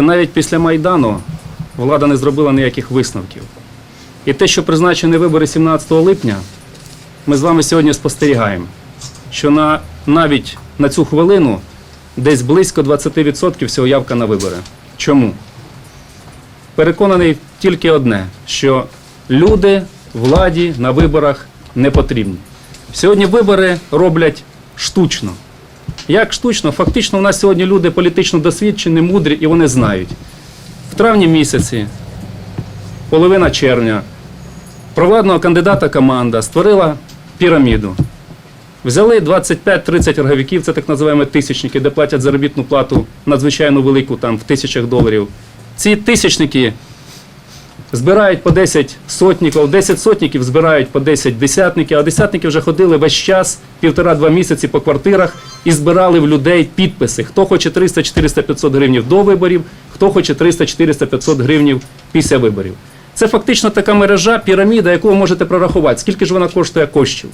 Навіть після Майдану влада не зробила ніяких висновків. І те, що призначені вибори 17 липня, ми з вами сьогодні спостерігаємо, що на, навіть на цю хвилину десь близько 20% всього явка на вибори. Чому? Переконаний тільки одне, що люди владі на виборах не потрібні. Sьогодні вибори роблять штучно. Як штучно? Фактично, у нас сьогодні люди політично досвідчені, мудрі і вони знають. В травні місяці, половина червня, провладного кандидата команда створила піраміду. Взяли 25-30 роговиків, це так називаємо тисячники, де платять заробітну плату надзвичайно велику, там в тисячах доларів. Ці тисячники збирають по 10 сотників, 10 сотників збирають по 10 десятників, а десятники вже ходили весь час, півтора-два місяці по квартирах і збирали в людей підписи. Хто хоче 300, 400, 500 гривнів до виборів, хто хоче 300, 400, 500 гривнів після виборів. Це фактично така мережа, піраміда, яку ви можете прорахувати, скільки ж вона коштує коштів.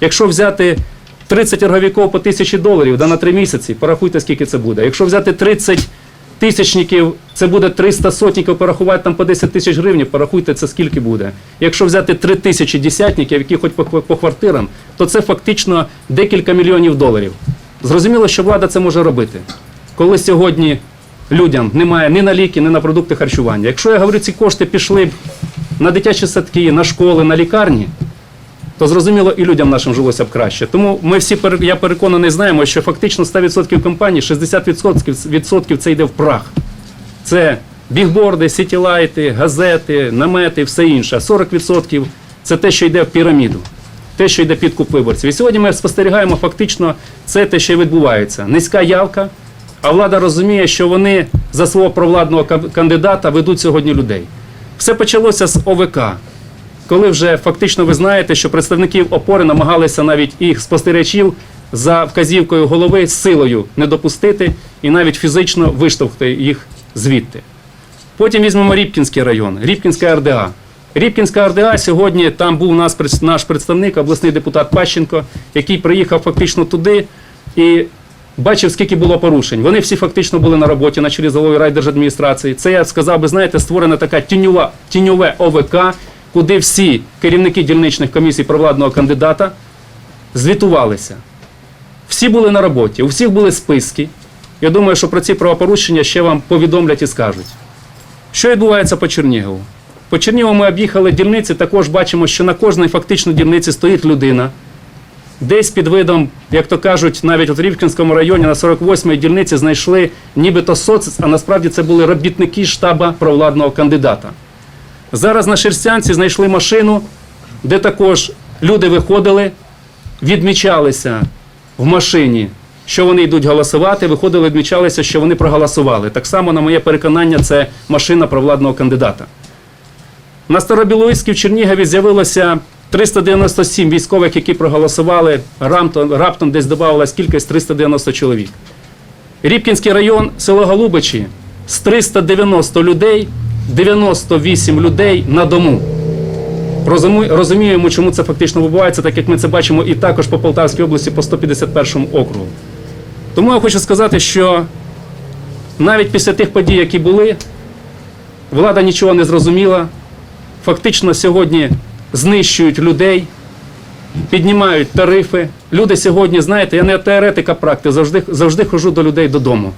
Якщо взяти 30 роговиків по 1000 доларів да на 3 місяці, порахуйте, скільки це буде. Якщо взяти 30 тисячників, це буде 300 сотників, порахувати там по 10 тисяч гривень, порахуйте, це скільки буде. Якщо взяти 3 тисячі десятників, які хоч по, по квартирам, то це фактично декілька мільйонів доларів. Зрозуміло, що влада це може робити. Коли сьогодні людям немає ні на ліки, ні на продукти харчування. Якщо я говорю, ці кошти пішли б на дитячі садки, на школи, на лікарні, то зрозуміло і людям нашим жилося б краще. Тому ми всі я переконаний знаємо, що фактично 100% компаній, 60% відсотків це йде в прах. Це бігборди, сітілайти, газети, намети, все інше. 40% це те, що йде в піраміду, те, що йде підкуп виборців. І сьогодні ми спостерігаємо фактично це те, що відбувається. Низька явка, а влада розуміє, що вони за свого провладного кандидата ведуть сьогодні людей. Все почалося з ОВК коли вже фактично ви знаєте, що представників опори намагалися навіть їх спостерігачів за вказівкою голови силою не допустити і навіть фізично виштовхати їх звідти. Потім візьмемо Рібкінський район, Рібкінська РДА. Рібкінська РДА сьогодні там був нас наш представник, обласний депутат Пащенко, який приїхав фактично туди і бачив, скільки було порушень. Вони всі фактично були на роботі на чолі з головою райдержадміністрації. Це я сказав би, знаєте, створена така тіньова, тіньове ОВК, куди всі керівники дільничних комісій провладного кандидата звітувалися. Всі були на роботі, у всіх були списки. Я думаю, що про ці правопорушення ще вам повідомлять і скажуть. Що відбувається по Чернігову? По Чернігову ми об'їхали дільниці, також бачимо, що на кожній фактично дільниці стоїть людина. Десь під видом, як то кажуть, навіть у Рівкінському районі на 48-й дільниці знайшли нібито соц, а насправді це були робітники штаба провладного кандидата. Зараз на Шерстянці знайшли машину, де також люди виходили, відмічалися в машині, що вони йдуть голосувати, виходили, відмічалися, що вони проголосували. Так само, на моє переконання, це машина провладного кандидата. На Старобілоїській в Чернігові з'явилося 397 військових, які проголосували. Раптом, десь додавалась кількість 390 чоловік. Рібкінський район, село Голубичі, з 390 людей, 98 людей на дому. Розуміємо, чому це фактично відбувається, так як ми це бачимо і також по Полтавській області по 151 округу. Тому я хочу сказати, що навіть після тих подій, які були, влада нічого не зрозуміла. Фактично сьогодні знищують людей, піднімають тарифи. Люди сьогодні, знаєте, я не теоретик, а практик, завжди, завжди хожу до людей додому.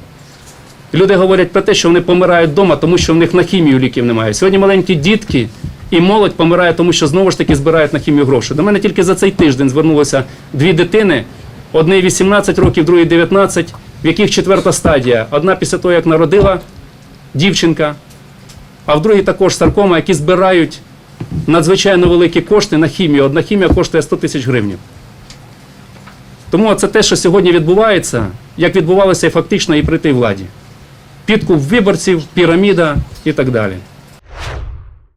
Люди говорять про те, що вони помирають вдома, тому що в них на хімію ліків немає. Сьогодні маленькі дітки і молодь помирає, тому що знову ж таки збирають на хімію гроші. До мене тільки за цей тиждень звернулося дві дитини: одній 18 років, другій 19, в яких четверта стадія. Одна після того, як народила дівчинка, а в другій також саркома, які збирають надзвичайно великі кошти на хімію. Одна хімія коштує 100 тисяч гривень. Тому це те, що сьогодні відбувається, як відбувалося і фактично і при тій владі. Підкуп виборців, піраміда і так далі.